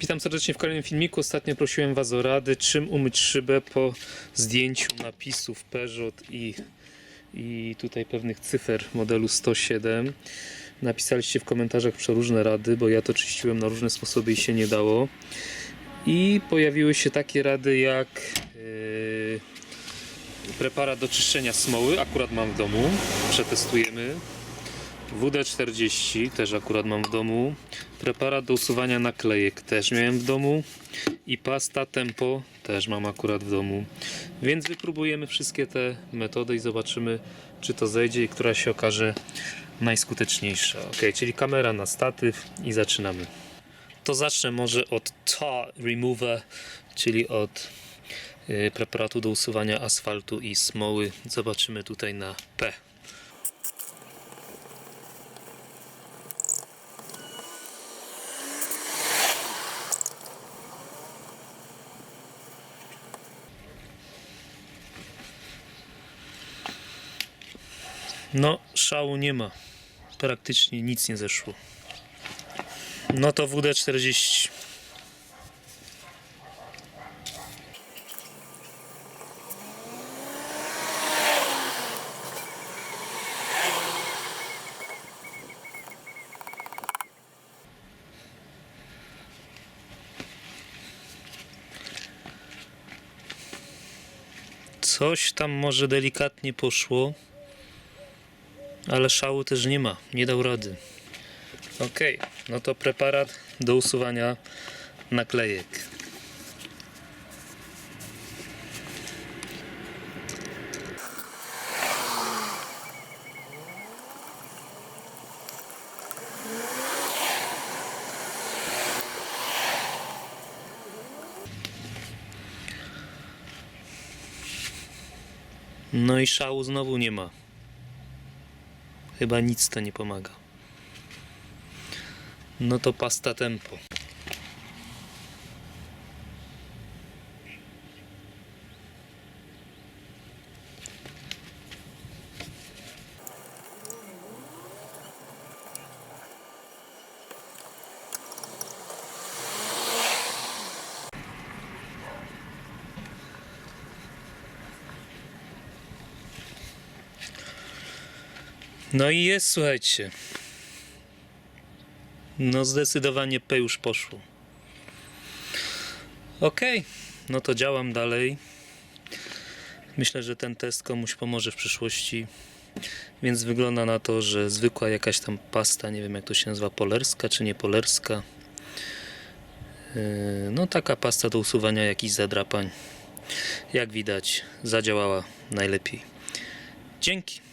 Witam serdecznie w kolejnym filmiku. Ostatnio prosiłem Was o rady, czym umyć szybę po zdjęciu napisów Peugeot i, i tutaj pewnych cyfer modelu 107. Napisaliście w komentarzach przeróżne rady, bo ja to czyściłem na różne sposoby i się nie dało. I pojawiły się takie rady jak yy, preparat do czyszczenia smoły, akurat mam w domu, przetestujemy. WD-40 też akurat mam w domu. Preparat do usuwania naklejek też miałem w domu. I pasta Tempo też mam akurat w domu. Więc wypróbujemy wszystkie te metody i zobaczymy, czy to zejdzie i która się okaże najskuteczniejsza. Ok, czyli kamera na statyw i zaczynamy. To zacznę może od Tar Remover, czyli od y, preparatu do usuwania asfaltu i smoły. Zobaczymy tutaj na P. No, szału nie ma. Praktycznie nic nie zeszło. No to WD-40. Coś tam może delikatnie poszło. Ale szału też nie ma, nie dał rady. Ok, no to preparat do usuwania naklejek. No i szału znowu nie ma. Chyba nic to nie pomaga. No to pasta tempo. No i jest, słuchajcie. No zdecydowanie P już poszło. Okej, no to działam dalej. Myślę, że ten test komuś pomoże w przyszłości. Więc wygląda na to, że zwykła jakaś tam pasta, nie wiem jak to się nazywa, polerska czy nie polerska. Yy, No taka pasta do usuwania jakichś zadrapań. Jak widać, zadziałała najlepiej. Dzięki.